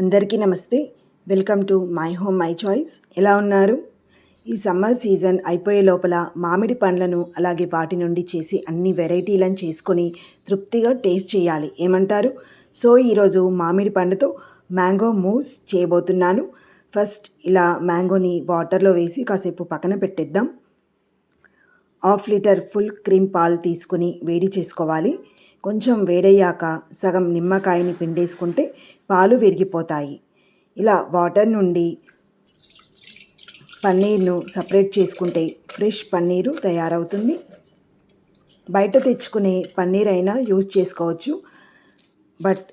అందరికీ నమస్తే. Welcome to my home my choice. ఎలా ఉన్నారు? ఈ సమ్మర్ సీజన్ అయిపోయే లోపల మామిడి పండ్లను అలాగే వాటి నుండి చేసి అన్ని వెరైటీలను చేసుకొని తృప్తిగా టేస్ట్ చేయాలి. ఏమంటారు? సో ఈరోజు మామిడి పండుతో మ్యాంగో మూస్ చేయబోతున్నాను. ఫస్ట్ ఇలా మ్యాంగోని వాటర్లో వేసి కాసేపు పక్కన పెట్టేద్దాం. హాఫ్ లీటర్ ఫుల్ క్రీమ్ పాలు తీసుకుని వేడి చేసుకోవాలి. కొంచెం వేడయ్యాక సగం నిమ్మకాయని పిండేసుకుంటే పాలు విరిగిపోతాయి. ఇలా వాటర్ నుండి పన్నీర్ను సపరేట్ చేసుకుంటే ఫ్రెష్ పన్నీరు తయారవుతుంది. బయట తెచ్చుకునే పన్నీర్ అయినా యూజ్ చేసుకోవచ్చు. బట్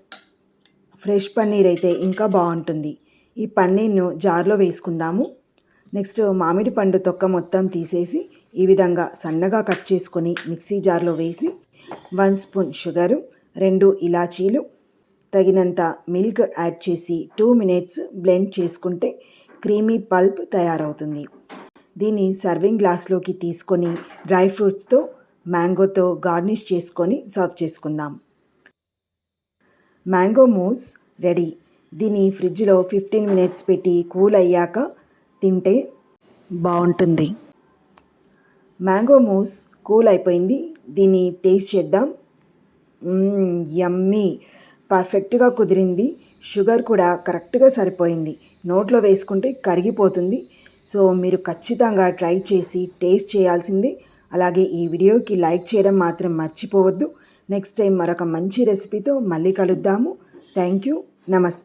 ఫ్రెష్ పన్నీర్ అయితే ఇంకా బాగుంటుంది. ఈ పన్నీర్ను జార్లో వేసుకుందాము. నెక్స్ట్ మామిడి పండు తొక్క మొత్తం తీసేసి ఈ విధంగా సన్నగా కట్ చేసుకొని మిక్సీ జార్లో వేసి వన్ స్పూన్ షుగరు రెండు ఇలాచీలు తగినంత మిల్క్ యాడ్ చేసి టూ మినిట్స్ బ్లెండ్ చేసుకుంటే క్రీమీ పల్ప్ తయారవుతుంది. దీన్ని సర్వింగ్ గ్లాస్లోకి తీసుకొని డ్రై ఫ్రూట్స్తో మ్యాంగోతో గార్నిష్ చేసుకొని సర్వ్ చేసుకుందాం. Mango mousse ready. దీన్ని ఫ్రిడ్జ్లో ఫిఫ్టీన్ మినిట్స్ పెట్టి కూల్ అయ్యాక తింటే బాగుంటుంది మ్యాంగో మూస్ కూల్ అయిపోయింది. దీన్ని టేస్ట్ చేద్దాం. యమ్మీ. పర్ఫెక్ట్గా కుదిరింది. షుగర్ కూడా కరెక్ట్గా సరిపోయింది. నోట్లో వేసుకుంటే కరిగిపోతుంది. సో మీరు ఖచ్చితంగా ట్రై చేసి టేస్ట్ చేయాల్సింది. అలాగే ఈ వీడియోకి లైక్ చేయడం మాత్రం మర్చిపోవద్దు. నెక్స్ట్ టైం మరొక మంచి రెసిపీతో మళ్ళీ కలుద్దాము. Thank you. నమస్తే